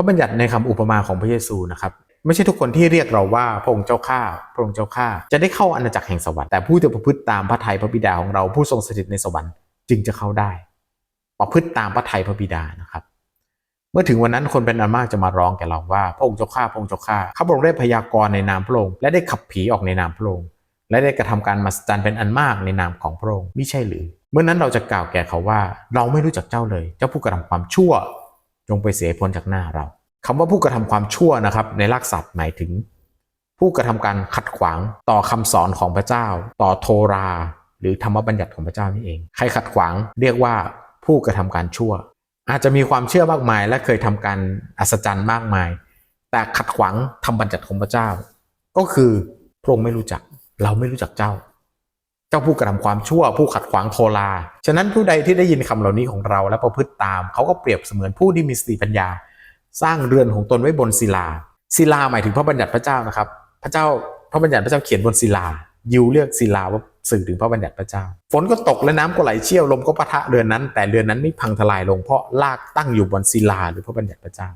พระบัญญัติในคำอุปมาของพระเยซูนะครับไม่ใช่ทุกคนที่เรียกเราว่าพระองค์เจ้าข้าพระองค์เจ้าข้าจะได้เข้าอาณาจักรแห่งสวรรค์แต่ผู้ที่ประพฤติตามพระทัยพระบิดาของเราผู้ทรงสถิตในสวรรค์จึงจะเข้าได้ ประพฤติตามพระทัยพระบิดานะครับ เมื่อถึงวันนั้นคนเป็นอันมากจะมาร้องแก่เราว่าพระองค์เจ้าข้าพระองค์เจ้าข้าข้าพระองค์ได้พยากรณ์ในนามพระองค์และได้ขับผีออกในนามพระองค์และได้กระทำการมหัศจรรย์เป็นอันมากในนามของพระองค์ไมิใช่หรือ เมื่อนั้นเราจะกล่าวแก่เขาว่า เราไม่รู้จักเจ้าเลย เจ้าผู้กระทำความชั่ว จงไปเสียพ้นจากหน้าเราคำว่าผู้กระทำความชั่วนะครับ ในรากศัพท์หมายถึง ผู้กระทำการขัดขวางต่อคำสอนของพระเจ้า ต่อโทรา หรือธรรมบัญญัติของพระเจ้านี่เอง ใครขัดขวางเรียกว่าผู้กระทำการชั่ว อาจจะมีความเชื่อมากมาย และเคยทำการอัศจรรย์มากมาย แต่ขัดขวางธรรมบัญญัติของพระเจ้า ก็คือพระองค์ไม่รู้จักเราไม่รู้จักเจ้า เจ้าผู้กระทำความชั่วผู้ขัดขวางโทราฉะนั้นผู้ใดที่ได้ยินคำเหล่านี้ของเราและประพฤติตาม เขาก็เปรียบเสมือนผู้ที่มีสติปัญญา สร้างเรือนของตนไว้บนศิลา ศิลาหมายถึงพระบัญญัติพระเจ้านะครับ พระเจ้าพระบัญญัติพระเจ้าเขียนบนศิลา ยิวเรียกศิลาว่าสื่อถึงพระบัญญัติพระเจ้า ฝนก็ตกและน้ำก็ไหลเชี่ยวลมก็ปะทะเรือนนั้น แต่เรือนนั้นไม่พังทลายลงเพราะลากตั้งอยู่บนศิลาหรือพระบัญญัติพระเจ้า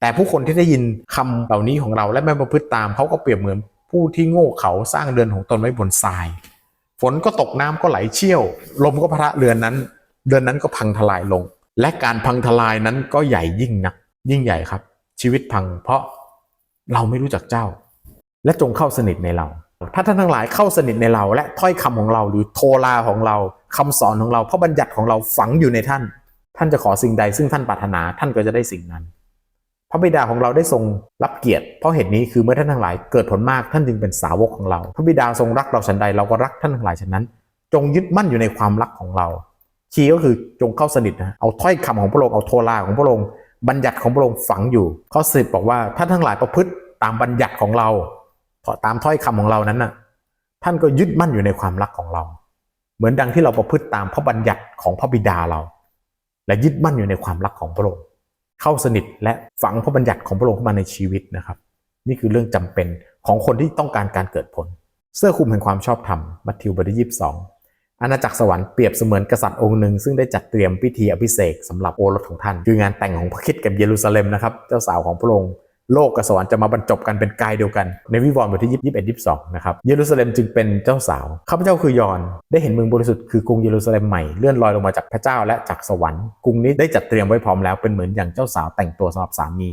แต่ผู้คนที่ได้ยินคำเหล่านี้ของเราและไม่ประพฤติตามเขาก็เปรียบเหมือนผู้ที่โง่เขาสร้างเรือนของตนไว้บนทราย ฝนก็ตกน้ำก็ไหลเชี่ยว ลมก็พะทะเรือนนั้น เรือนนั้นก็พังทลายลง และการพังทลายนั้นก็ใหญ่ยิ่งนัก ยิ่งใหญ่ครับ ชีวิตพังเพราะเราไม่รู้จักเจ้า และจงเข้าสนิทในเรา ถ้าท่านทั้งหลายเข้าสนิทในเรา และถ้อยคำของเราหรือโทราของเราคำสอนของเราพระบัญญัติของเราฝังอยู่ในท่าน ท่านจะขอสิ่งใดซึ่งท่านปรารถนาท่านก็จะได้สิ่งนั้น พระบิดาของเราได้ทรงรับเกียรติ เพราะเหตุนี้คือเมื่อท่านทั้งหลายเกิดผลมากท่านจึงเป็นสาวกของเรา พระบิดาทรงรักเราฉันใดเราก็รักท่านทั้งหลายฉะนั้น จงยึดมั่นอยู่ในความรักของเราคีย์ก็คือจงเข้าสนิทนะเอาถ้อยคำของพระองค์เอาโทราของพระองค์บัญญัติของพระองค์ฝังอยู่ ข้อสิบบอกว่าท่านทั้งหลายประพฤติตามบัญญัติของเราตามถ้อยคำของเรานั้นน่ะท่านก็ยึดมั่นอยู่ในความรักของเรา เหมือนดังที่เราประพฤติตามพระบัญญัติของพระบิดาเรา และยึดมั่นอยู่ในความรักของพระองค์ เข้าสนิทและฝังพระบัญญัติของพระองค์เข้ามาในชีวิตนะครับ นี่คือเรื่องจำเป็นของคนที่ต้องการการเกิดผล เสื้อคลุมแห่งความชอบธรรมมัทธิวบทที่ยี่สิบสองอาณาจักรสวรรค์เปรียบเสมือนกษัตริย์องค์หนึ่ง ซึ่งได้จัดเตรียมพิธีอภิเษกสำหรับโอรสของท่าน คืองานแต่งของพระคิดกับเยรูซาเล็มนะครับ เจ้าสาวของพระองค์ โลกกับสวรรค์จะมาบรรจบกันเป็นกายเดียวกัน ในวิวรณ์บทที่ยี่สิบเอ็ดยี่สิบสองนะครับเยรูซาเล็มจึงเป็นเจ้าสาวข้าพเจ้าคือยอนได้เห็นเมืองบริสุทธิ์คือกรุงเยรูซาเล็มใหม่เลื่อนลอยลงมาจากพระเจ้าและจากสวรรค์กรุงนี้ได้จัดเตรียมไว้พร้อมแล้วเป็นเหมือนอย่างเจ้าสาวแต่งตัวสำหรับสามี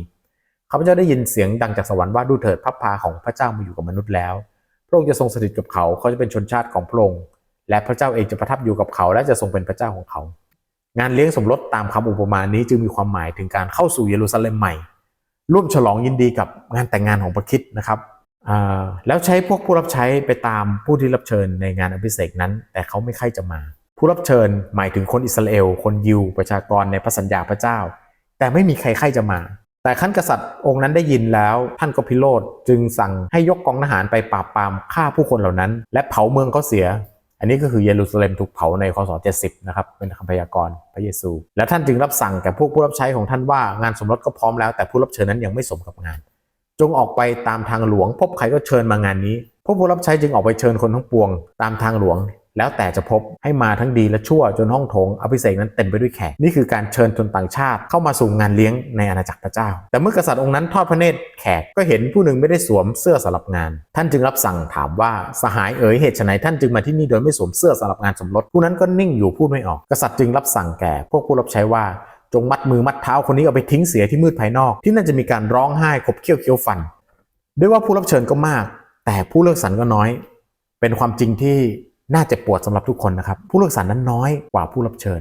ข้าพเจ้าได้ยินเสียงดังจากสวรรค์ว่าดูเถิดพระพาของพระเจ้ามาอยู่กับมนุษย์แล้ว พระองค์จะทรงสถิตกับเขาเขาจะเป็นชนชาติของพระองค์และพระเจ้าเองจะประทับอยู่กับเขา และจะทรงเป็นพระเจ้าของเขา งานเลี้ยงสมรสตามคำอุปมานี้จึงมีความหมายถึงการเข้าสู่เยรูซาเล็มใหม่ ร่วมฉลองยินดีกับงานแต่งงานของพระคิดนะครับแล้วใช้พวกผู้รับใช้ไปตามผู้ที่รับเชิญในงานอภิเษกนั้น แต่เขาไม่ใครจะมา ผู้รับเชิญหมายถึงคนอิสราเอล คนยิว ประชากรในพระสัญญาพระเจ้า แต่ไม่มีใครใครจะมา แต่ขั้นกษัตริย์องค์นั้นได้ยินแล้ว ท่านก็พิโรธจึงสั่งให้ยกกองทหารไปปราบปรามฆ่าผู้คนเหล่านั้น และเผาเมืองเขาเสีย อันนี้ก็คือเยรูซาเล็มถูกเผาในคศ70นะครับเป็นคำพยากรณ์พระเยซู และท่านจึงรับสั่งแก่พวกผู้รับใช้ของท่านว่างานสมรสก็พร้อมแล้วแต่ผู้รับเชิญนั้นยังไม่สมกับงาน จงออกไปตามทางหลวง พบใครก็เชิญมางานนี้พวกผู้รับใช้จึงออกไปเชิญคนทั้งปวง ตามทางหลวง แล้วแต่จะพบให้มาทั้งดีและชั่วจนห้องโถงอภิเษกนั้นเต็มไปด้วยแขกนี่คือการเชิญชนต่างชาติเข้ามาสู่งานเลี้ยงในอาณาจักรพระเจ้า แต่เมื่อกษัตริย์องค์นั้นทอดพระเนตรแขกก็เห็นผู้หนึ่งไม่ได้สวมเสื้อสำหรับงาน ท่านจึงรับสั่งถามว่าสหายเอ๋ยเหตุไฉนท่านจึงมาที่นี่โดยไม่สวมเสื้อสำหรับงานสมรสผู้นั้นก็นิ่งอยู่พูดไม่ออก กษัตริย์จึงรับสั่งแก่พวกผู้รับใช้ว่าจงมัดมือมัดเท้าคนนี้เอาไปทิ้งเสียที่มืดภายนอก ที่นั่นจะมีการร้องไห้ขบเคี้ยวเคี้ยวฟัน ด้วยว่าผู้รับเชิญก็มาก แต่ผู้เลือกสรรก็น้อย เป็นความจริงที่ น่าเจ็บปวดสำหรับทุกคนนะครับ ผู้เลือกสรรนั้นน้อยกว่าผู้รับเชิญ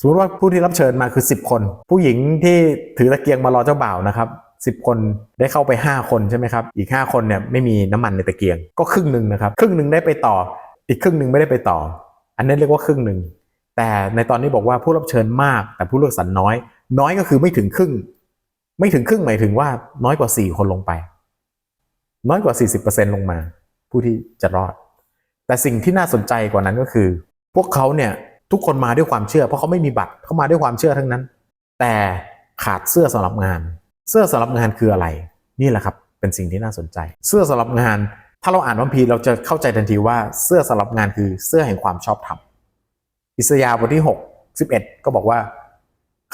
สมมติว่าผู้ที่รับเชิญมาคือ 10 คน ผู้หญิงที่ถือตะเกียงมารอเจ้าบ่าวนะครับ10 คนได้เข้าไป 5 คนใช่ไหมครับ อีก 5 คนเนี่ยไม่มีน้ำมันในตะเกียง ก็ครึ่งหนึ่งนะครับ ครึ่งหนึ่งได้ไปต่อ อีกครึ่งหนึ่งไม่ได้ไปต่อ อันนี้เรียกว่าครึ่งหนึ่ง แต่ในตอนนี้บอกว่าผู้รับเชิญมาก แต่ผู้เลือกสรรน้อย น้อยก็คือไม่ถึงครึ่ง ไม่ถึงครึ่งหมายถึงว่าน้อยกว่า 4 คนลงไป น้อยกว่า 40%ลงมา ผู้ที่จะรอด แต่สิ่งที่น่าสนใจกว่านั้นก็คือ พวกเขาเนี่ยทุกคนมาด้วยความเชื่อ เพราะเขาไม่มีบัตรเขามาด้วยความเชื่อทั้งนั้น แต่ขาดเสื้อสำหรับงาน เสื้อสำหรับงานคืออะไร นี่แหละครับ เป็นสิ่งที่น่าสนใจ เสื้อสำหรับงาน ถ้าเราอ่านวัมพีเราจะเข้าใจทันทีว่าเสื้อสำหรับงานคือเสื้อแห่งความชอบธรรมอิสยาห์บทที่6 11 ก็บอกว่า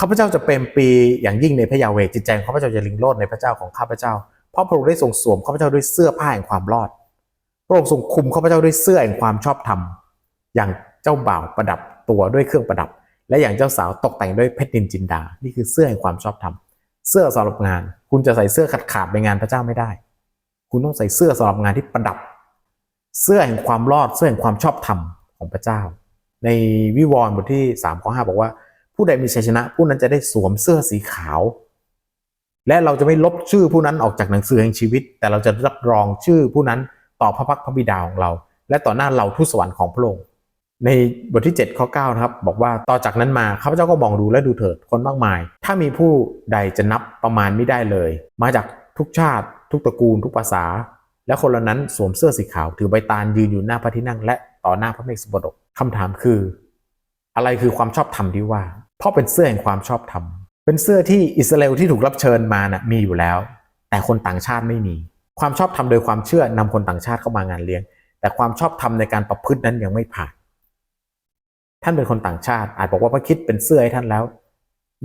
ข้าพเจ้าจะเป็นปีอย่างยิ่งในพระยาเวจิตใจของข้าพเจ้าจะลิงโลดในพระเจ้าของข้าพเจ้า เพราะพระองค์ได้ทรงสวมข้าพเจ้าด้วยเสื้อผ้าแห่งความรอด พระองค์ทรงคุมข้าพเจ้าด้วยเสื้อแห่งความชอบธรรม อย่างเจ้าบ่าวประดับตัวด้วยเครื่องประดับ และอย่างเจ้าสาวตกแต่งด้วยเพชรนินจินดา นี่คือเสื้อแห่งความชอบธรรม เสื้อสำหรับงาน คุณจะใส่เสื้อขาดขาดๆไปงานพระเจ้าไม่ได้ คุณต้องใส่เสื้อสำหรับงานที่ประดับ เสื้อแห่งความรอด เสื้อแห่งความชอบธรรมของพระเจ้า ในวิวรณ์บทที่3ข้อ5บอกว่า ผู้ใดมีชัยชนะ ผู้นั้นจะได้สวมเสื้อสีขาว และเราจะไม่ลบชื่อผู้นั้นออกจากหนังสือแห่งชีวิต แต่เราจะรับรองชื่อผู้นั้น ต่อพระพักพระบิดาของเรา และต่อหน้าเราทุสวรรค์ของพระองค์ในบทที่7ข้อ9นะครับบอกว่าต่อจากนั้นมาข้าพเจ้าก็มองดูและดูเถิดคนมากมาย ถ้ามีผู้ใดจะนับประมาณไม่ได้เลย มาจากทุกชาติ ทุกตระกูล ทุกภาษา และคนเหล่านั้นสวมเสื้อสีขาว ถือใบตาลยืนอยู่หน้าพระที่นั่ง และต่อหน้าพระเมฆสบดกคำถามคือ อะไรคือความชอบธรรมที่ว่า เพราะเป็นเสื้อแห่งความชอบธรรมเป็นเสื้อที่อิสราเอลที่ถูกรับเชิญมานะ่ะมีอยู่แล้ว แต่คนต่างชาติไม่มี ความชอบธรรมโดยความเชื่อนำคนต่างชาติเข้ามางานเลี้ยง แต่ความชอบธรรมในการประพฤตินั้นยังไม่ผ่าน ท่านเป็นคนต่างชาติ อาจบอกว่าพระคิดเป็นเสื้อให้ท่านแล้ว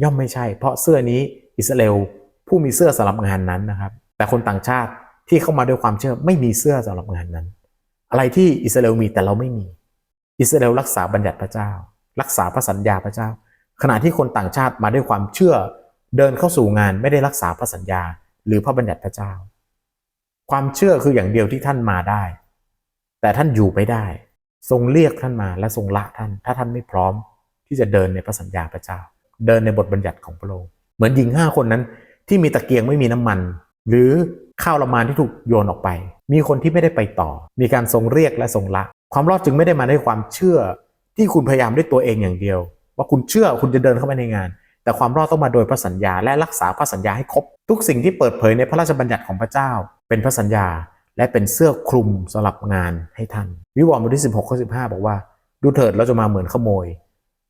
ย่อมไม่ใช่ เพราะเสื้อนี้อิสราเอลผู้มีเสื้อสำหรับงานนั้นนะครับ แต่คนต่างชาติที่เข้ามาด้วยความเชื่อไม่มีเสื้อสำหรับงานนั้น อะไรที่อิสราเอลมีแต่เราไม่มี อิสราเอลรักษาบัญญัติพระเจ้า รักษาพระสัญญาพระเจ้า ขณะที่คนต่างชาติมาด้วยความเชื่อ เดินเข้าสู่งานไม่ได้รักษาพระสัญญา หรือพระบัญญัติพระเจ้า ความเชื่อคืออย่างเดียวที่ท่านมาได้ แต่ท่านอยู่ไม่ได้ ทรงเรียกท่านมาและทรงละท่าน ถ้าท่านไม่พร้อมที่จะเดินในพระสัญญาพระเจ้า เดินในบทบัญญัติของพระองค์เหมือนหญิงห้าคนนั้น ที่มีตะเกียงไม่มีน้ำมัน หรือข้าวละมานที่ถูกโยนออกไป มีคนที่ไม่ได้ไปต่อ มีการทรงเรียกและทรงละ ความรอดจึงไม่ได้มาด้วยความเชื่อที่คุณพยายามด้วยตัวเองอย่างเดียว ว่าคุณเชื่อคุณจะเดินเข้าไปในงาน แต่ความรอดต้องมาโดยพระสัญญาและรักษาพระสัญญาให้ครบ ทุกสิ่งที่เปิดเผยในพระราชบัญญัติของพระเจ้า เป็นพระสัญญาและเป็นเสื้อคลุมสำหรับงานให้ท่าน วิวรณ์บทที่ 16ข้อ15 บอกว่า ดูเถิดเราจะมาเหมือนขโมย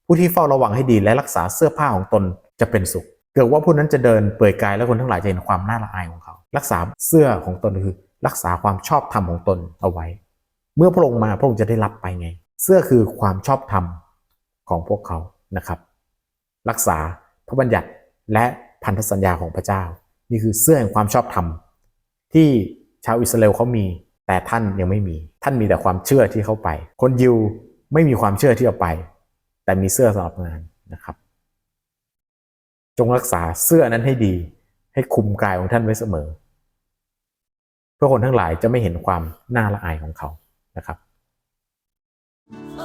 ผู้ที่เฝ้าระวังให้ดีและรักษาเสื้อผ้าของตนจะเป็นสุข เกิดว่าผู้นั้นจะเดินเปลือยกายและคนทั้งหลายจะเห็นความน่าละอายของเขา รักษาเสื้อของตนคือ รักษาความชอบธรรมของตนเอาไว้ เมื่อพระองค์มาพระองค์จะได้รับไปไง เสื้อคือความชอบธรรมของพวกเขานะครับ รักษาพระบัญญัติและพันธสัญญาของพระเจ้า นี่คือเสื้อแห่งความชอบธรรม ที่ชาวอิสราเอลเขามี แต่ท่านยังไม่มี ท่านมีแต่ความเชื่อที่เข้าไป คนยิวไม่มีความเชื่อที่จะไป แต่มีเสื้อสำหรับงานนะครับ จงรักษาเสื้อนั้นให้ดี ให้คุมกายของท่านไว้เสมอ เพื่อคนทั้งหลายจะไม่เห็นความน่าละอายของเขานะครับ Oh